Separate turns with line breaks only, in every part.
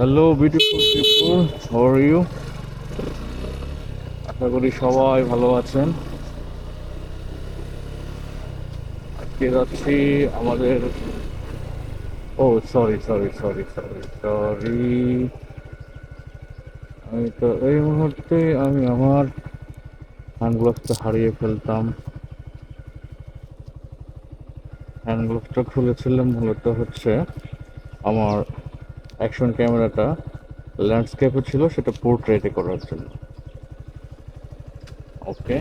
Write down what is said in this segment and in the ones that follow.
Hello beautiful people how are you আশা করি সবাই ভালো আছেন। আজকে যাচ্ছি আমাদের ও sorry sorry sorry sorry sorry আমি তো এই মুহূর্তে আমি আমার হ্যান্ডগ্লাভসটা হারিয়ে ফেলতাম। হ্যান্ডগ্লাভসটা খুলেছিলাম, মূলত হচ্ছে আমার অ্যাকশন ক্যামেরাটা ল্যান্ডস্কেপে ছিল, সেটা পোর্ট্রেটে করার জন্য। ওকে।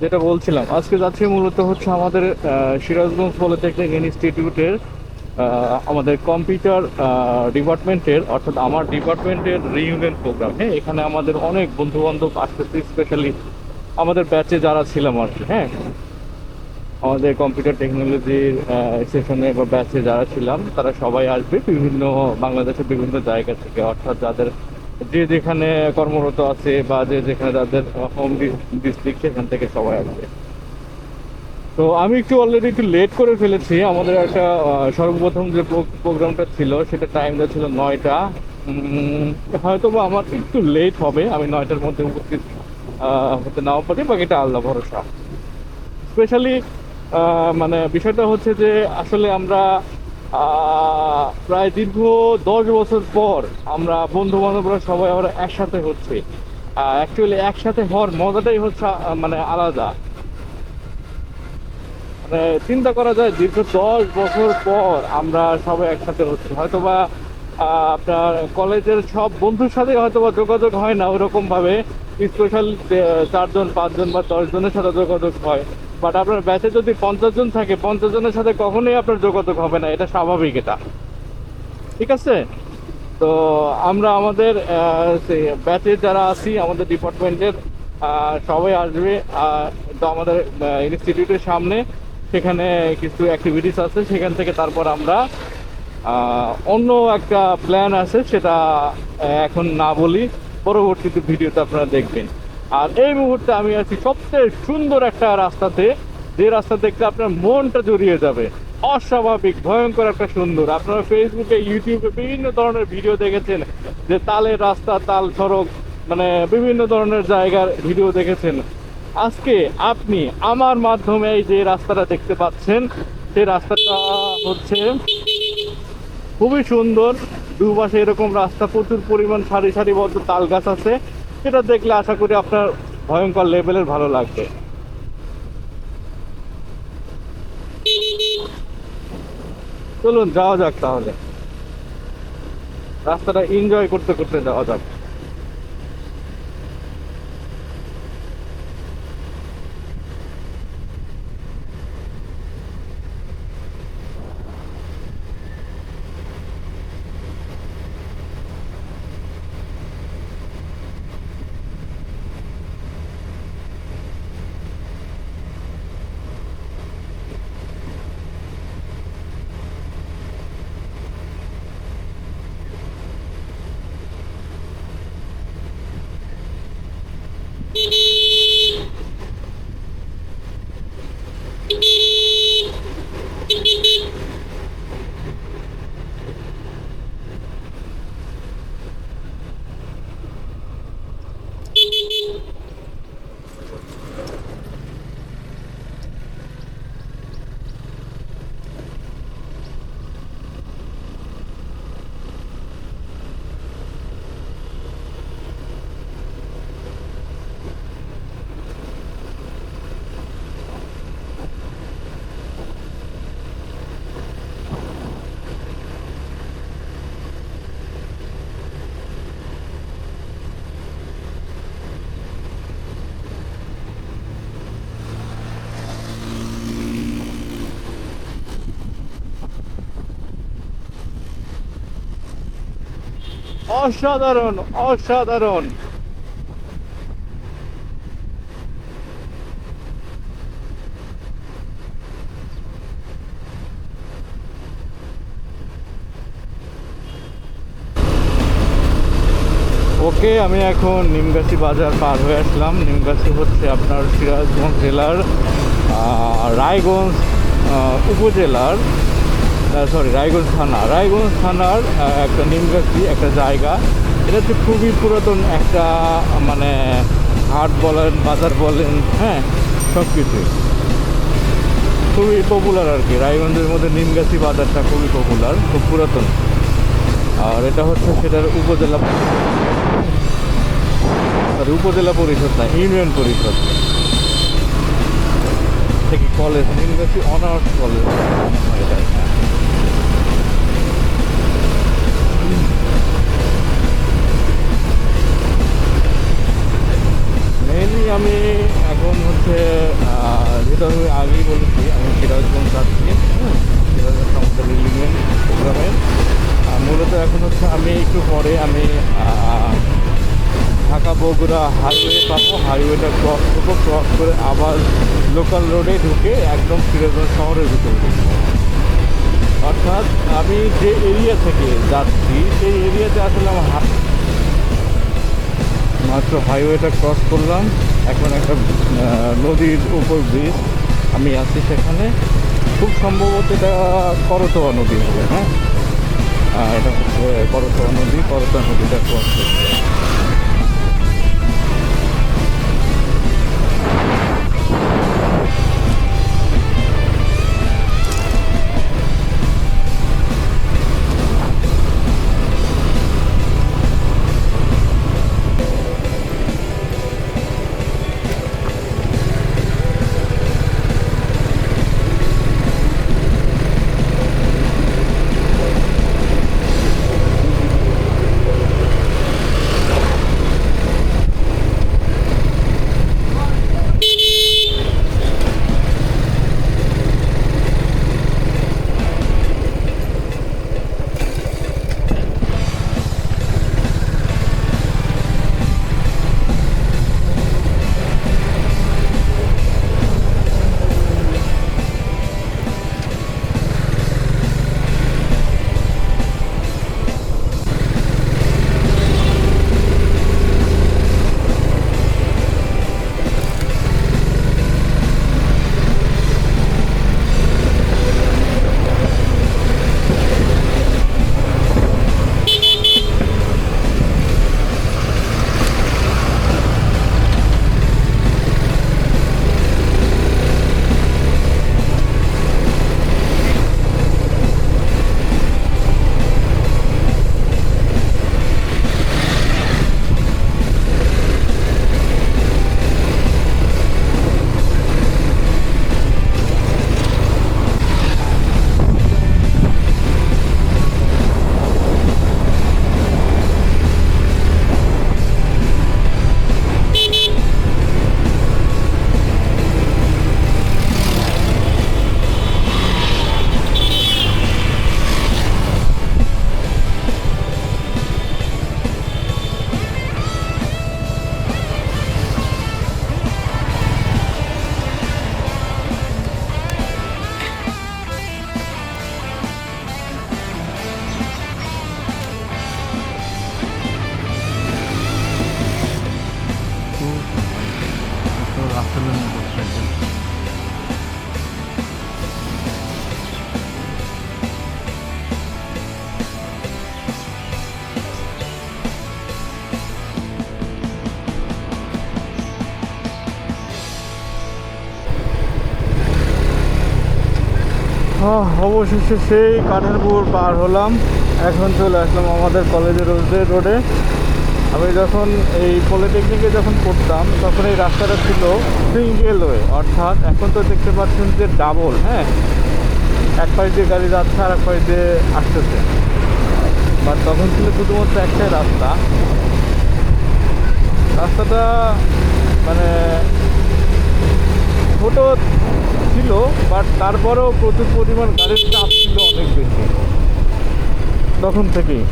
যেটা বলছিলাম, আজকে যাচ্ছি মূলত হচ্ছে আমাদের সিরাজগঞ্জ পলিটেকনিক ইনস্টিটিউটের আমাদের কম্পিউটার ডিপার্টমেন্টের, অর্থাৎ আমার ডিপার্টমেন্টের রিইউনিয়ন প্রোগ্রাম হ্যাঁ এখানে আমাদের অনেক বন্ধু বান্ধব আসতেছে স্পেশালি আমাদের ব্যাচে যারা ছিলাম আর কি হ্যাঁ। আমাদের কম্পিউটার টেকনোলজির সেশনে বা ব্যাচে যারা ছিলাম, তারা সবাই আসবে বিভিন্ন বাংলাদেশের বিভিন্ন জায়গা থেকে। অর্থাৎ যাদের যে যেখানে কর্মরত আছে বা যে যেখানে যাদের হোম ডিস্ট্রিক্ট সেখান থেকে সবাই আসবে। তো আমি একটু অলরেডি একটু লেট করে ফেলেছি। আমাদের একটা সর্বপ্রথম যে প্রোগ্রামটা ছিল, সেটা টাইমটা ছিল নয়টা। হয়তো বা আমার একটু লেট হবে, আমি নয়টার মধ্যে উপস্থিত হতে নাও পারি, বাকিটা আল্লাহ ভরসা। স্পেশালি মানে বিষয়টা হচ্ছে যে আসলে আমরা প্রায় দীর্ঘ দশ বছর পর আমরা বন্ধু বান্ধবরা সবাই আমরা একসাথে হচ্ছে। অ্যাকচুয়ালি একসাথে হওয়ার মজাটাই হচ্ছে মানে আলাদা। মানে চিন্তা করা যায়, দীর্ঘ দশ বছর পর আমরা সবাই একসাথে হচ্ছি। হয়তোবা আপনার কলেজের সব বন্ধুর সাথে হয়তোবা যোগাযোগ হয় না ওরকমভাবে। স্পেশাল চারজন, পাঁচজন বা দশজনের সাথে যোগাযোগ হয়। বাট আপনার ব্যাচে যদি পঞ্চাশ জন থাকে, পঞ্চাশ জনের সাথে কখনোই আপনার যোগাযোগ হবে না, এটা স্বাভাবিক এটা। ঠিক আছে? তো আমরা আমাদের ব্যাচে যারা আছি, আমাদের ডিপার্টমেন্টের সবাই আসবে তো আমাদের ইনস্টিটিউটের সামনে সেখানে কিছু অ্যাক্টিভিটিস আছে, সেখান থেকে তারপর আমরা অন্য একটা প্ল্যান আছে, সেটা এখন না বলি, পরবর্তীতে ভিডিওতে আপনারা দেখবেন। আর এই মুহূর্তে আমি আছি সবচেয়ে সুন্দর একটা রাস্তাতে। যে রাস্তা দেখতে আপনার মনটা জড়িয়ে যাবে। অস্বাভাবিক, ভয়ঙ্কর একটা সুন্দর। আপনারা ফেসবুকে ইউটিউবে বিভিন্ন ধরনের ভিডিও দেখেছেন যে তালের রাস্তা, তাল সড়ক মানে বিভিন্ন ধরনের জায়গার ভিডিও দেখেছেন। আজকে আপনি আমার মাধ্যমে এই যে রাস্তাটা দেখতে পাচ্ছেন, সেই রাস্তাটা হচ্ছে খুবই সুন্দর। দুপাশে এরকম রাস্তা প্রচুর পরিমাণ সারি সারিবদ্ধ তাল গাছ আছে। সেটা দেখলে আশা করি আপনার ভয়ঙ্কর লেভেলের ভালো লাগবে। চলুন, যাওয়া যাক তাহলে। রাস্তাটা এনজয় করতে করতে যাওয়া যাক। অসাধারণ অসাধারণ। ওকে, আমি এখন নিমগাছি বাজার পার হয়ে আসলাম। নিমগাছি হচ্ছে আপনার সিরাজগঞ্জ জেলার রায়গঞ্জ উপজেলার সরি রায়গঞ্জ থানা। রায়গঞ্জ থানার একটা নিমগাছি, একটা জায়গা। এটা হচ্ছে খুবই পুরাতন একটা মানে হাট বলেন, বাজার বলেন হ্যাঁ সব কিছু খুবই পপুলার আর কি। রায়গঞ্জের মধ্যে নিমগাছি বাজারটা খুবই পপুলার খুব পুরাতন। আর এটা হচ্ছে সেটার উপজেলা সরি, উপজেলা পরিষদ না, ইউনিয়ন পরিষদ। থেকে কলেজ নিমগাছি অনার্স কলেজ এটা বগুড়া হাইওয়ে পাবো, হাইওয়েটা ক্রস করব ক্রস করে আবার লোকাল রোডে ঢুকে একদম সিরাজগঞ্জ শহরের ভিতরে অর্থাৎ আমি যে এরিয়া থেকে যাচ্ছি, সেই এরিয়াতে আসলে আমার মাত্র হাইওয়েটা ক্রস করলাম। এখন একটা নদীর উপর ব্রিজ আমি আছি সেখানে। খুব সম্ভবত এটা করতোয়া নদী হবে হ্যাঁ? এটা হচ্ছে করতোয়া নদী। করতোয়া নদীটা ক্রস করছে। অবশেষে সেই কাঠের কাঠেরপুর পার হলাম। এখন চলে আসলাম আমাদের কলেজের রোডে রোডে। আমি যখন এই পলিটেকনিকে যখন পড়তাম, তখন এই রাস্তাটা ছিল সিঙ্গেল ওয়ে অর্থাৎ এখন তো দেখতে পাচ্ছেন যে ডাবল হ্যাঁ? এক পাশ দিয়ে গাড়ি যাচ্ছে আর এক পাশ দিয়ে আসতেছে। বাট তখন ছিল শুধুমাত্র একটাই রাস্তা। রাস্তাটা মানে ছোট ছিল বাট তারপরেও প্রচুর পরিমাণ গাড়ির চাপ ছিল অনেক বেশি। তখন থেকেই।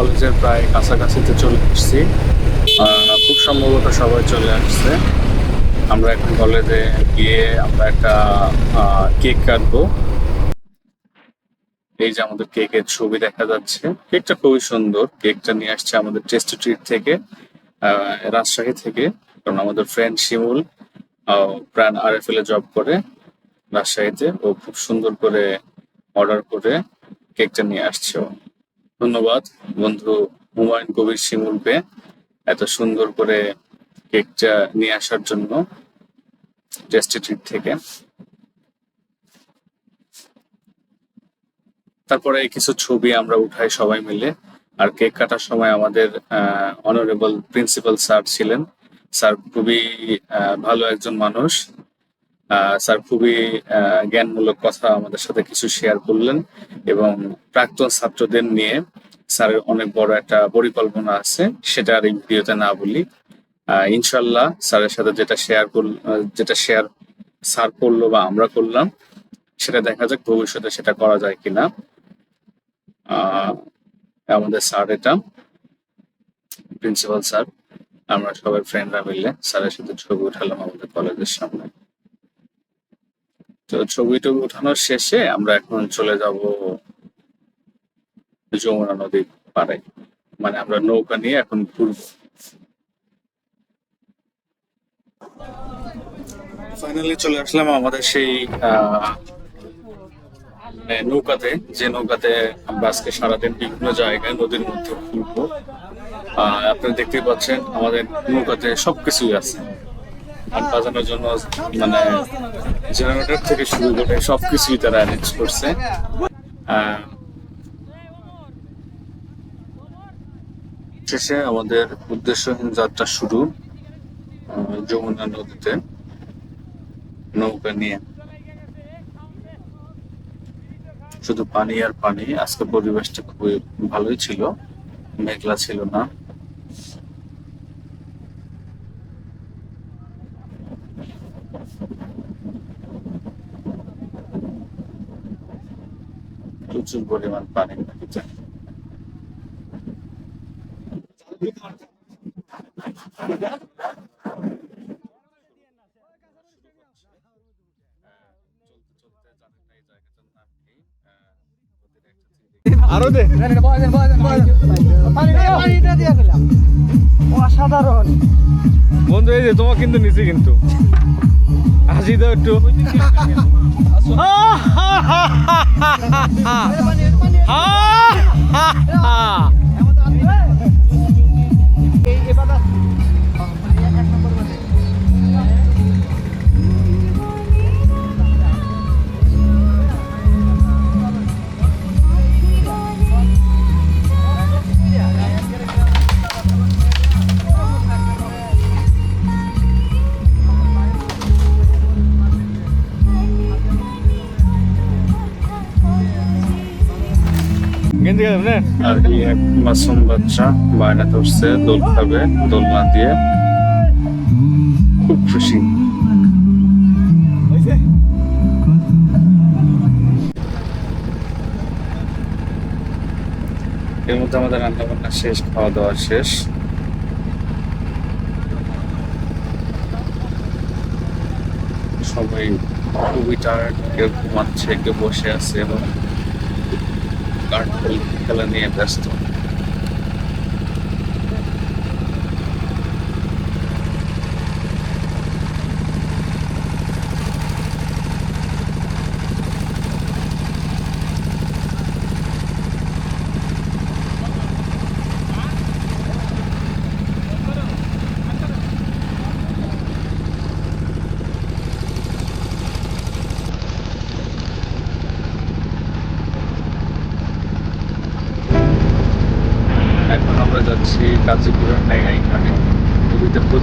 কলেজের প্রায় কাছাকাছিতে চলে আসছি। খুব সম্ভবত সবাই চলে আসছে। আমরা এখন কলেজে গিয়ে আমরা একটা কেক কাটবো। এই যে আমাদের কেকের ছবি দেখা যাচ্ছে। কেকটা খুবই সুন্দর। কেকটা নিয়ে আসছে আমাদের টেস্ট ট্রিট থেকে রাজশাহী থেকে। কারণ আমাদের ফ্রেন্ড শিমুল প্রাণ আর এফ এ জব করে রাজশাহীতে। ও খুব সুন্দর করে অর্ডার করে কেকটা নিয়ে আসছে ও। ধন্যবাদ। বন্ধু হুমায়ুন কবির শিমুলকে এত সুন্দর করে কেকটা নিয়ে আসার জন্য টেস্টি থেকে। তারপরে কিছু ছবি আমরা উঠাই সবাই মিলে। আর কেক কাটার সময় আমাদের অনারেবল প্রিন্সিপাল স্যার ছিলেন। স্যার খুবই ভালো একজন মানুষ। স্যার খুবই জ্ঞানমূলক কথা আমাদের সাথে কিছু শেয়ার করলেন এবং প্রাক্তন ছাত্রদের নিয়ে স্যারের অনেক বড় একটা পরিকল্পনা আছে, সেটা আর এই ভিডিওতে না বলি। ইনশাল্লাহ স্যারের সাথে যেটা শেয়ার করল যেটা শেয়ার স্যার করল বা আমরা করলাম, সেটা দেখা যাক ভবিষ্যতে সেটা করা যায় কিনা। আমাদের স্যার এটা, প্রিন্সিপাল স্যার, আমরা সবাই ফ্রেন্ডরা মিলে স্যারের সাথে ছবি উঠালাম আমাদের কলেজের সামনে। তো ছবি টবি উঠানোর শেষে আমরা এখন চলে যাব যমুনা নদীর পাড়ে। মানে আমরা নৌকা নিয়ে এখন ঘুরবো। ফাইনালি চলে আসলাম আমাদের সেই নৌকাতে। যে নৌকাতে আমরা আজকে সারাদিন বিভিন্ন জায়গায় নদীর মধ্যে ঘুরবো। আহ, আপনারা দেখতেই পাচ্ছেন আমাদের নৌকাতে সবকিছুই আছে। গান বাজানোর জন্য মানে জেনারেটর থেকে শুরু করে সবকিছুই তারা অ্যারেঞ্জ করছে। শেষে আমাদের উদ্দেশ্যহীন যাত্রা শুরু যমুনা নদীতে নৌকা নিয়ে। শুধু পানি আর পানি আজকে পরিবেশটা খুবই ভালোই ছিল, মেঘলা ছিল না। প্রচুর পরিমাণ পানি নদীতে
আরও দে।
অসাধারণ।
বন্ধু এই যে তোমার কিন্তু নিচে কিন্তু। হাসি দাও একটু। হা হা না
আর এই এক মাসুম বাচ্চা বায়না ধরছে দোল খাবে দোলনা দিয়ে। খুব খুশি। এর মধ্যে আমাদের রান্না বান্না শেষ খাওয়া দাওয়া শেষ। সবাই খুবই টায়ার্ড কেউ ঘুমাচ্ছে কেউ বসে আছে এবং কার্ড খেলা নিয়ে ব্যস্ত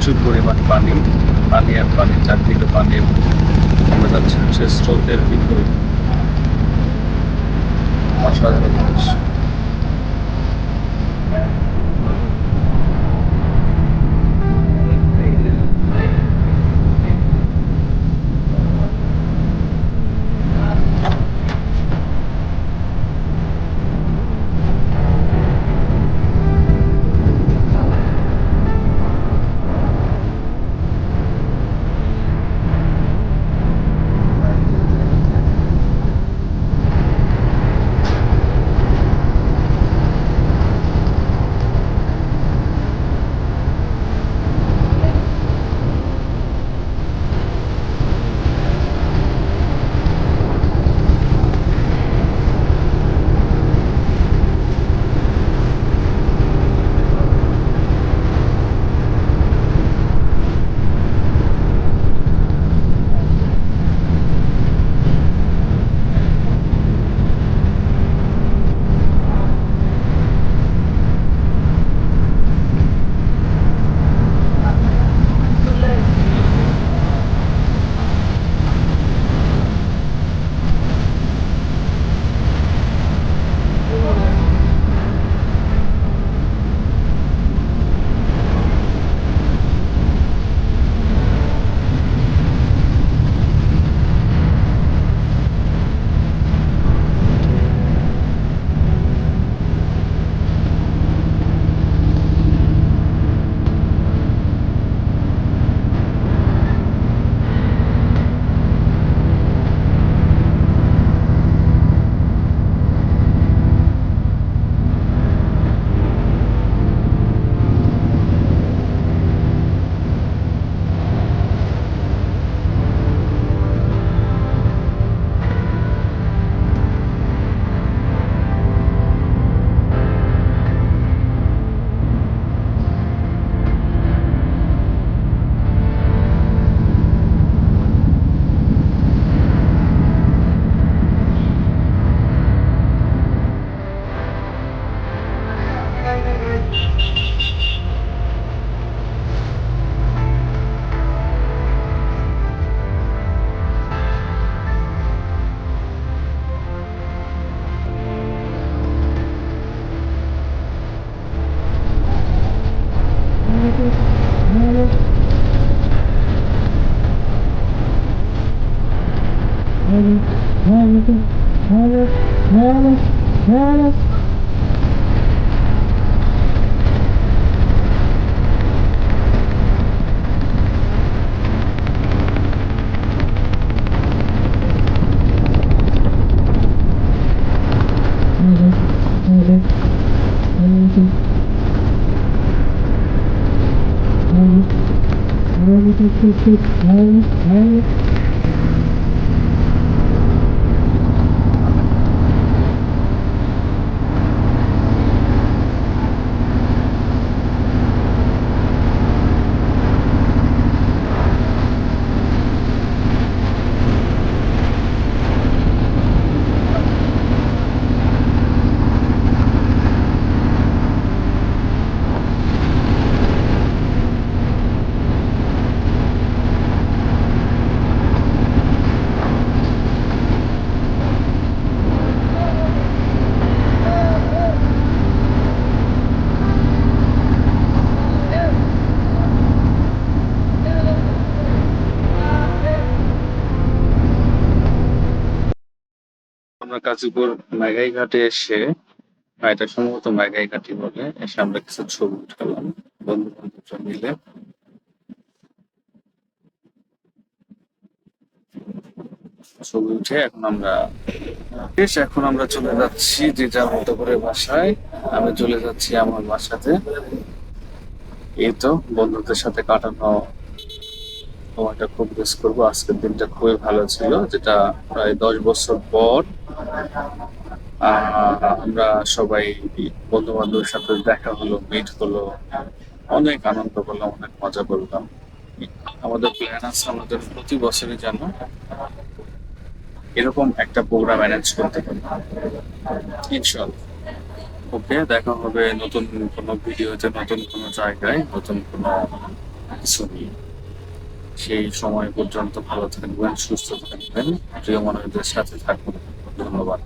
প্রচুর পরিমাণ পানি পানি আর পানি চারদিকে পানি আমরা যাচ্ছি। হচ্ছে স্রোতের বিপরীত। অসাধারণ দৃশ্য। আমরা কাজীপুর মেঘাই ঘাটে এসে এটা সম্ভবত মেঘাই ঘাটি বলে, এসে আমরা কিছু ছবি উঠালাম বন্ধু বান্ধবরা মিলে। ছবি উঠে এখন আমরা, বেশ, এখন আমরা চলে যাচ্ছি যে যার মতো করে বাসায়। আমি চলে যাচ্ছি আমার বাসাতে। এই তো, বন্ধুদের সাথে কাটানো সময়টা খুব মিস করব। আজকের দিনটা খুবই ভালো ছিল, যেটা প্রায় দশ বছর পর আমরা সবাই বন্ধু বান্ধবের সাথে দেখা হলো মিট হলো, অনেক আনন্দ করলাম, অনেক মজা করলাম। আমাদের প্ল্যান আছে আমাদের প্রতি বছরই যেন এরকম একটা প্রোগ্রাম অ্যারেঞ্জ করতে পারি। ইনশাল্লাহ ওকে, দেখা হবে নতুন কোনো ভিডিওতে, নতুন কোনো জায়গায়, নতুন কোনো কিছু নিয়ে। সেই সময় পর্যন্ত ভালো থাকবেন, সুস্থ থাকবেন, প্রিয় মানুষদের সাথে থাকবেন। ধন্যবাদ।